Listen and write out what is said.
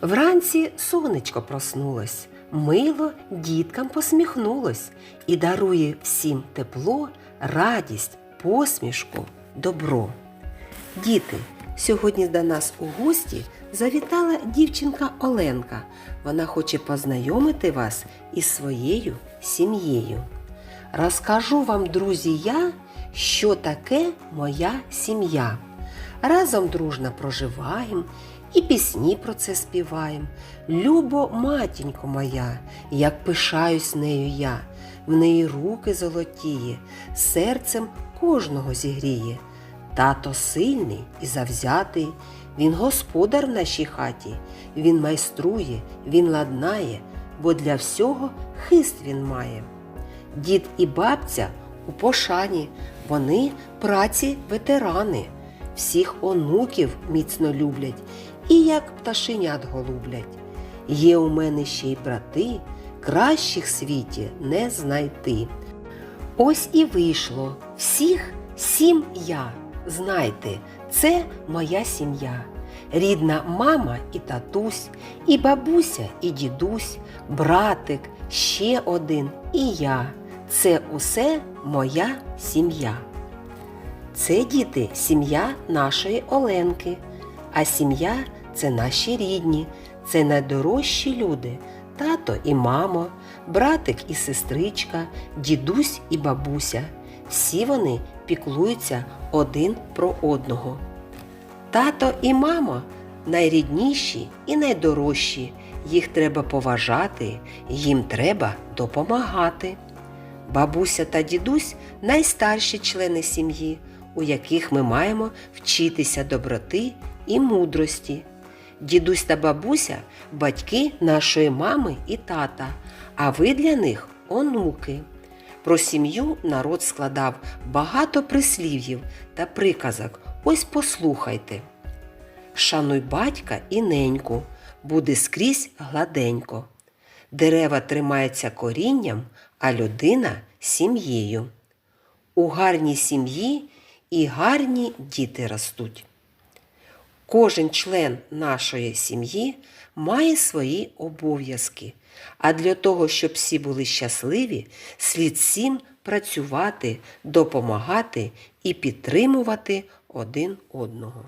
Вранці сонечко проснулось, мило діткам посміхнулось і дарує всім тепло, радість, посмішку, добро. Діти, сьогодні до нас у гості завітала дівчинка Оленка. Вона хоче познайомити вас із своєю сім'єю. Розкажу вам, друзі, я, що таке моя сім'я. Разом дружно проживаємо і пісні про це співаємо. Любо, матінько моя, як пишаюсь нею я, в неї руки золотіє, серцем кожного зігріє. Тато сильний і завзятий, він господар в нашій хаті, він майструє, він ладнає, бо для всього хист він має. Дід і бабця у пошані, вони праці ветерани, всіх онуків міцно люблять і як пташенят голублять. Є у мене ще й брати, кращих світі не знайти. Ось і вийшло всіх сім я. Знайте, це моя сім'я. Рідна мама і татусь, і бабуся, і дідусь, братик, ще один і я. Це усе моя сім'я. Це діти сім'я нашої Оленки. А сім'я це наші рідні, це найдорожчі люди, тато і мамо, братик і сестричка, дідусь і бабуся. Всі вони піклуються один про одного. Тато і мама найрідніші і найдорожчі. Їх треба поважати, їм треба допомагати. Бабуся та дідусь найстарші члени сім'ї, у яких ми маємо вчитися доброти і мудрості. Дідусь та бабуся батьки нашої мами і тата, а ви для них онуки. Про сім'ю народ складав багато прислів'їв та приказок. Ось послухайте. Шануй батька і неньку, буде скрізь гладенько. Дерева тримаються корінням, а людина сім'єю. У гарній сім'ї і гарні діти ростуть. Кожен член нашої сім'ї має свої обов'язки, а для того, щоб всі були щасливі, слід всім працювати, допомагати і підтримувати один одного.